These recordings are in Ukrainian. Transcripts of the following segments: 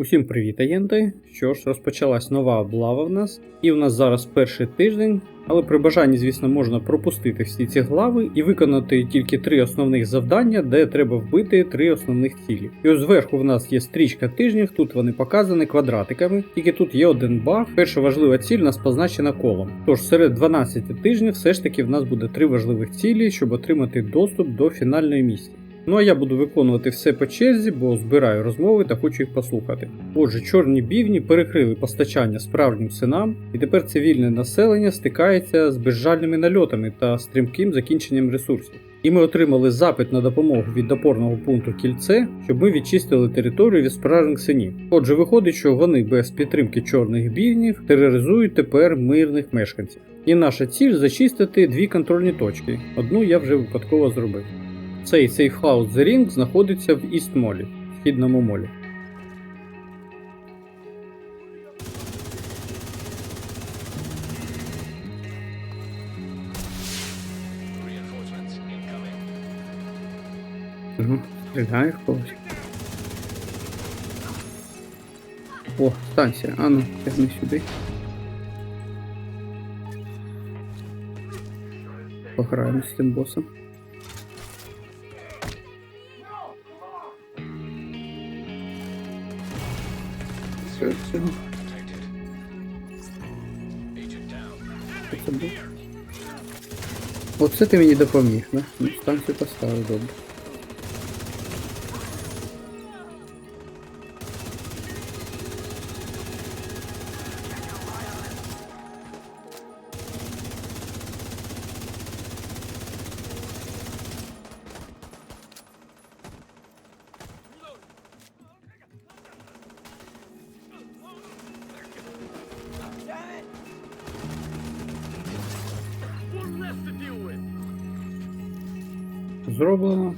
Усім привіт, агенти! Що ж, розпочалась нова облава в нас, і в нас зараз перший тиждень, але при бажанні, звісно, можна пропустити всі ці глави і виконати тільки три основних завдання, де треба вбити три основних цілі. І ось зверху в нас є стрічка тижнів, тут вони показані квадратиками, тільки тут є один баг. Перша важлива ціль у нас позначена колом. Тож серед 12 тижнів все ж таки в нас буде три важливих цілі, щоб отримати доступ до фінальної місії. Ну а я буду виконувати все по черзі, бо збираю розмови та хочу їх послухати. Отже, чорні бівні перекрили постачання справжнім синам, і тепер цивільне населення стикається з безжальними нальотами та стрімким закінченням ресурсів. І ми отримали запит на допомогу від опорного пункту кільце, щоб ми відчистили територію від справжніх синів. Отже, виходить, що вони без підтримки чорних бівнів тероризують тепер мирних мешканців. І наша ціль зачистити дві контрольні точки. Одну я вже випадково зробив. Цей сейфхаус The Ring знаходиться в Іст Молі, східному молі. Угу. Стріляє когось. О, станція. А ну, тягни сюди. Пограємо з цим босом. Все, все. Оце ти мені допоміг, да? Ну, станцію поставив добре. Зроблено.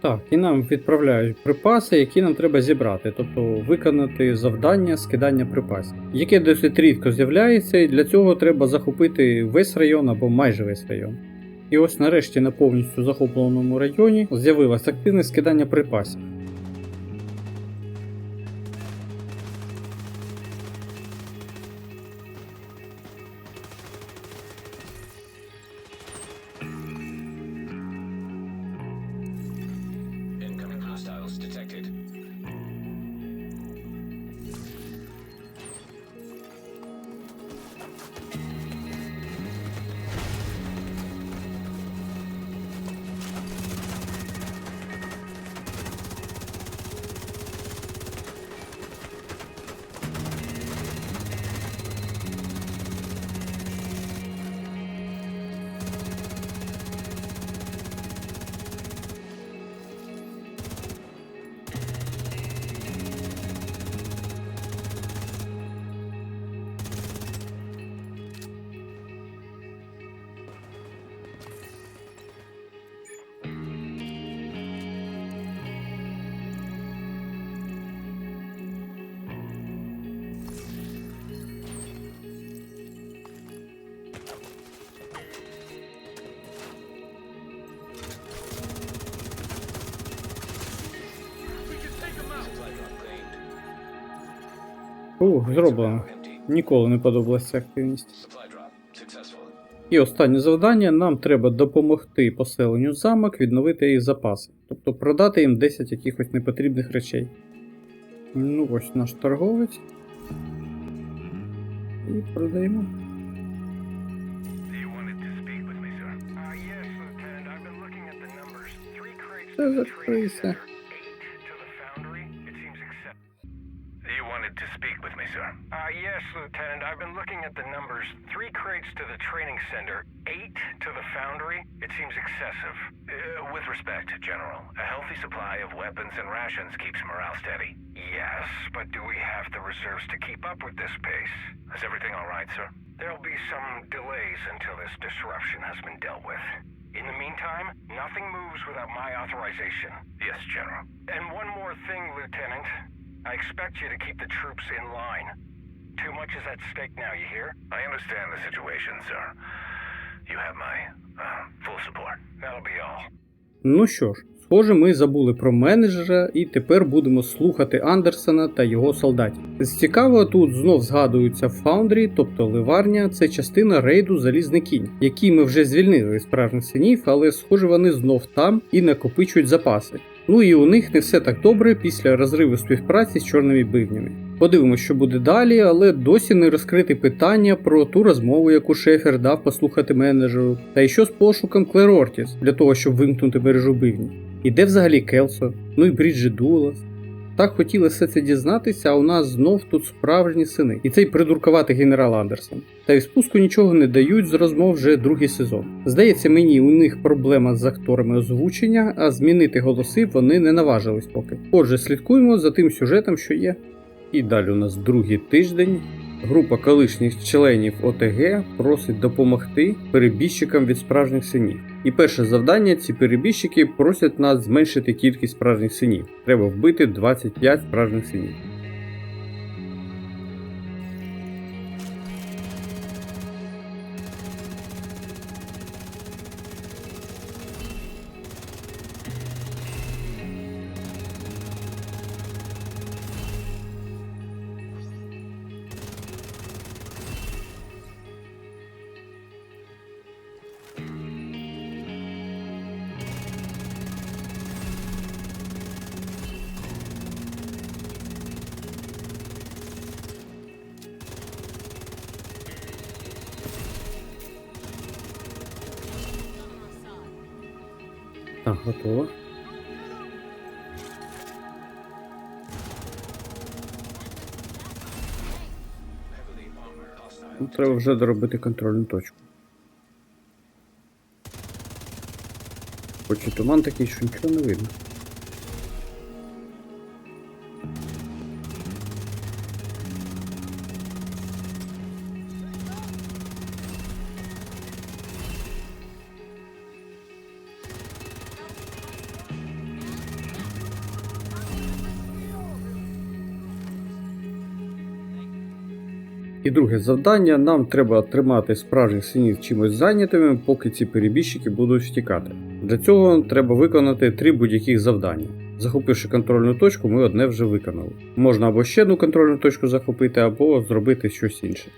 Так, і нам відправляють припаси, які нам треба зібрати, тобто виконати завдання скидання припасів, яке досить рідко з'являється, і для цього треба захопити весь район або майже весь район. І ось нарешті на повністю захопленому районі з'явилось активне скидання припасів. Ух, зроблено. Ніколи не подобалася активність. І останнє завдання нам треба допомогти поселенню замок відновити їх запаси, тобто продати їм 10 якихось непотрібних речей. Ну ось наш торговець. І продаємо. Wanted sir? Uh, yes, Lieutenant. I've been looking at the numbers. Three crates to the training center, eight to the foundry. It seems excessive. Uh, with respect, General, a healthy supply of weapons and rations keeps morale steady. Yes, but do we have the reserves to keep up with this pace? Is everything all right, sir? There'll be some delays until this disruption has been dealt with. In the meantime, nothing moves without my authorization. Yes, General. And one more thing, Lieutenant. I expect you to keep the troops in line. Too much is at stake now, you hear? I understand the situation, sir. You have my uh, full support. That'll be all. Ну що ж, Схоже, ми забули про менеджера і тепер будемо слухати Андерсона та його солдатів. З цікавого тут знов згадується Фаундрі, тобто ливарня, це частина рейду Залізний кінь, який ми вже звільнили з справжніх синів, але схоже вони знов там і накопичують запаси. Ну і у них не все так добре після розриву співпраці з чорними бивнями. Подивимося, що буде далі, але досі не розкрите питання про ту розмову, яку Шефер дав послухати менеджеру, та й що з пошуком Клер Ортіс для того, щоб вимкнути мережу бивні. І де взагалі Келсо? Ну і Бріджі Дулас. Так хотіли все це дізнатися, а у нас знов тут справжні сини. І цей придуркуватий генерал Андерсон. Та й спуску нічого не дають з розмов вже другий сезон. Здається мені, у них проблема з акторами озвучення, а змінити голоси вони не наважились поки. Отже, слідкуємо за тим сюжетом, що є. І далі у нас другий тиждень. Група колишніх членів ОТГ просить допомогти перебіжчикам від справжніх синів. І перше завдання ці перебіжчики просять нас зменшити кількість справжніх синів. Треба вбити 25 справжніх синів. Так, готово. Ну, треба вже доробити контрольну точку. Хоч і туман такий, що нічого не видно. І друге завдання: нам треба тримати справжніх синів чимось зайнятими, поки ці перебіжчики будуть втікати. Для цього треба виконати три будь-яких завдання. Захопивши контрольну точку, ми одне вже виконали. Можна або ще одну контрольну точку захопити, або зробити щось інше.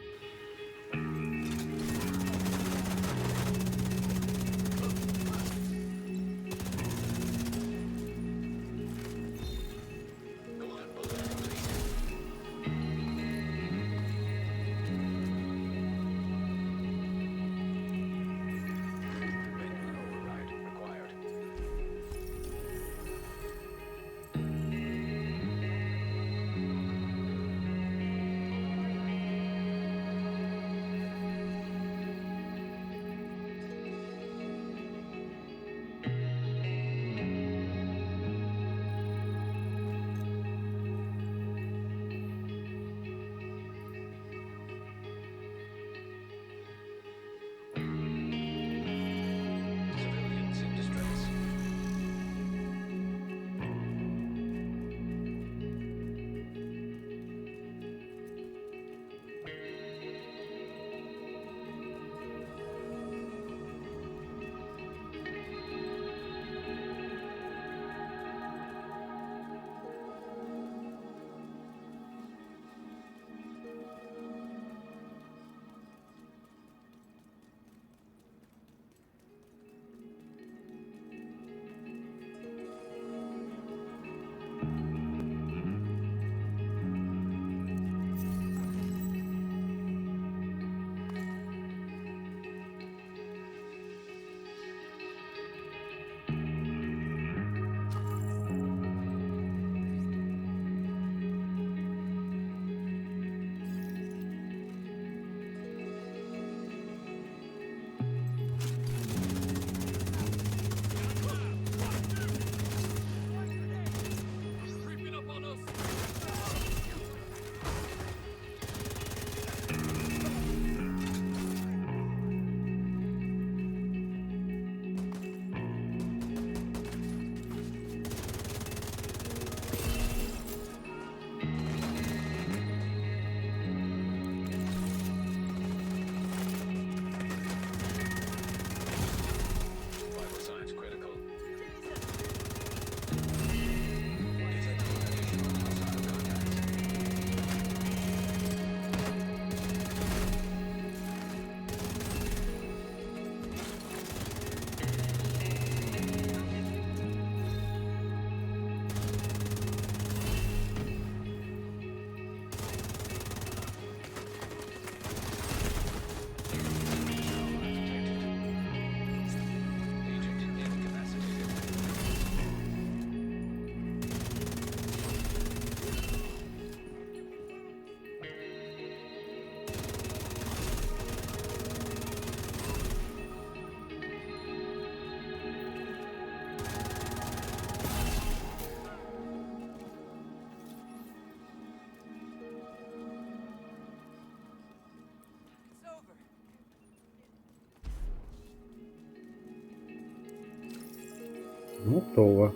Готово.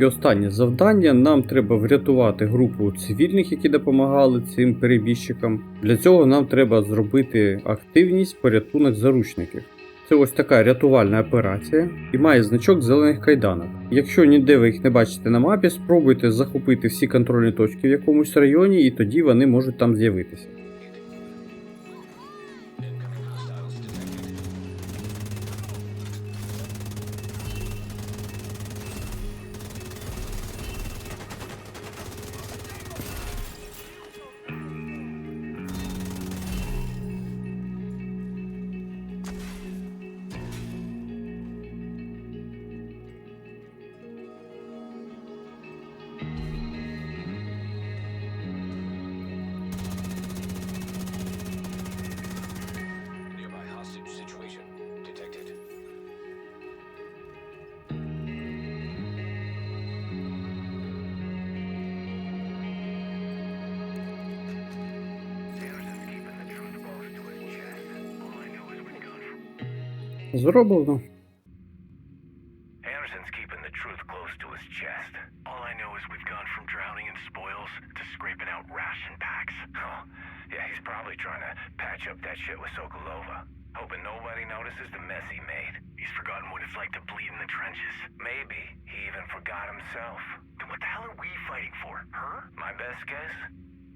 І останнє завдання. Нам треба врятувати групу цивільних, які допомагали цим перебіжчикам. Для цього нам треба зробити активність порятунок заручників. Це ось така рятувальна операція і має значок зелених кайданок. Якщо ніде ви їх не бачите на мапі, спробуйте захопити всі контрольні точки в якомусь районі, і тоді вони можуть там з'явитися. Зроблено. Anderson's keeping the truth close to his chest. All I know is we've gone from drowning in spoils to scraping out ration packs. Oh, yeah, he's probably trying to patch up that shit with Sokolova. Hoping nobody notices the mess he made. He's forgotten what it's like to bleed in the trenches. Maybe he even forgot himself. Then what the hell are we fighting for? Her? My best guess?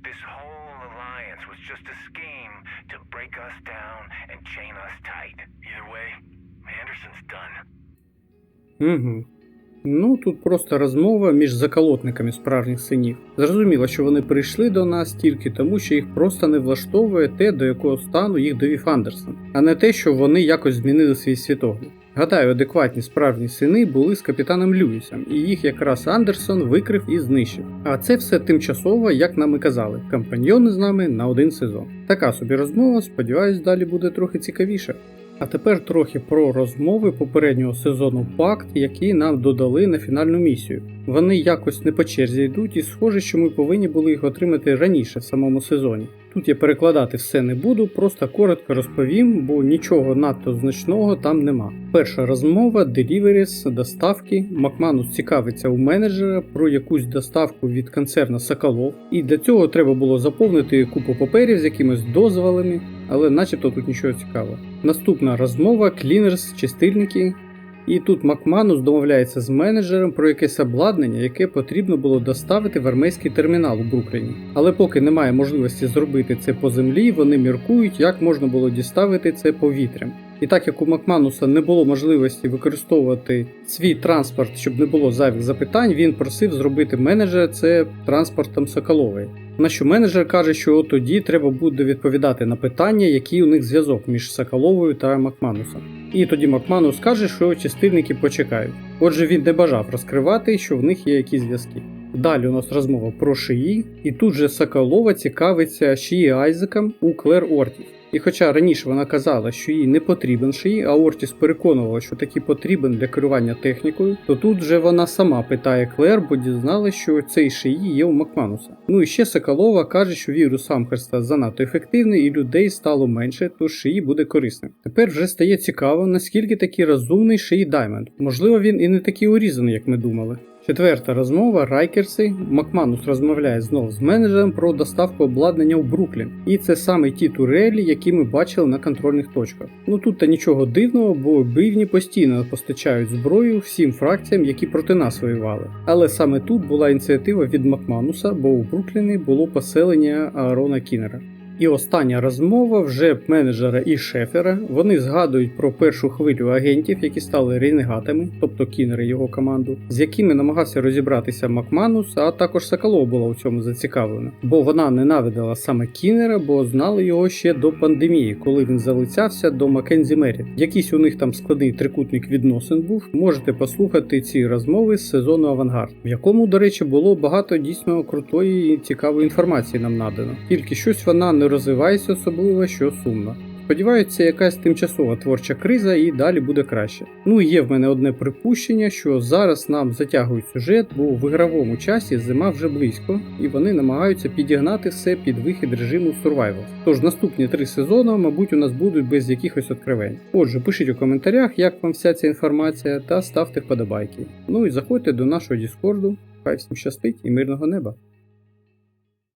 This whole alliance was just a scheme to break us down and chain us tight. Either way, Anderson's done. Угу. Ну, тут просто розмова між заколотниками справжніх синів. Зрозуміло, що вони прийшли до нас тільки тому, що їх просто не влаштовує те, до якого стану їх довів Андерсон, а не те, що вони якось змінили свій світогляд. Гадаю, адекватні справжні сини були з капітаном Льюісом, і їх якраз Андерсон викрив і знищив. А це все тимчасово, як нам і казали, компаньйони з нами на один сезон. Така собі розмова, сподіваюсь, далі буде трохи цікавіше. А тепер трохи про розмови попереднього сезону Пакт, які нам додали на фінальну місію. Вони якось не по черзі йдуть, і схоже, що ми повинні були їх отримати раніше в самому сезоні. Тут я перекладати все не буду, просто коротко розповім, бо нічого надто значного там нема. Перша розмова Deliveries, доставки. Макманус цікавиться у менеджера про якусь доставку від концерна Соколов, і для цього треба було заповнити купу паперів з якимись дозволами, але начебто тут нічого цікавого. Наступна розмова Cleaners, чистильники. І тут Макманус домовляється з менеджером про якесь обладнання, яке потрібно було доставити в армейський термінал у Брукліні. Але поки немає можливості зробити це по землі, вони міркують, як можна було діставити це повітрям. І так як у Макмануса не було можливості використовувати свій транспорт, щоб не було зайвих запитань, він просив зробити менеджера це транспортом Соколової. На що менеджер каже, що тоді треба буде відповідати на питання, який у них зв'язок між Соколовою та Макманусом. І тоді Макману скаже, що чистильники почекають. Отже, він не бажав розкривати, що в них є якісь зв'язки. Далі у нас розмова про шиї, і тут же Соколова цікавиться шиї Айзеком у Клер Ортіс. І хоча раніше вона казала, що їй не потрібен шиї, а Ортіс переконувала, що таки потрібен для керування технікою, то тут же вона сама питає Клер, бо дізналася, що цей шиї є у Макмануса. Ну і ще Соколова каже, що вірус Амхерста занадто ефективний і людей стало менше, то шиї буде корисним. Тепер вже стає цікаво, наскільки такий розумний шиї Даймонд. Можливо, він і не такий урізаний, як ми думали. Четверта розмова Райкерси. Макманус розмовляє знову з менеджером про доставку обладнання у Бруклін. І це саме ті турелі, які ми бачили на контрольних точках. Ну тут та нічого дивного, бо бивні постійно постачають зброю всім фракціям, які проти нас воювали. Але саме тут була ініціатива від Макмануса, бо у Брукліні було поселення Аарона Кінера. І остання розмова вже менеджера і шефера. Вони згадують про першу хвилю агентів, які стали ренегатами, тобто Кінер і його команду, з якими намагався розібратися Макманус, а також Соколов була у цьому зацікавлена. Бо вона ненавидила саме Кінера, бо знали його ще до пандемії, коли він залицявся до Маккензі Меріт. Якийсь у них там складний трикутник відносин був. Можете послухати ці розмови з сезону Авангард, в якому, до речі, було багато дійсно крутої і цікавої інформації нам надано. Тільки щось вона не розвивається особливо, що сумно. Сподіваються, якась тимчасова творча криза і далі буде краще. Ну і є в мене одне припущення, що зараз нам затягують сюжет, бо в ігровому часі зима вже близько, і вони намагаються підігнати все під вихід режиму Survival. Тож наступні три сезони, мабуть, у нас будуть без якихось відкривень. Отже, пишіть у коментарях, як вам вся ця інформація, та ставте вподобайки. Ну і заходьте до нашого Діскорду. Хай всім щастить і мирного неба!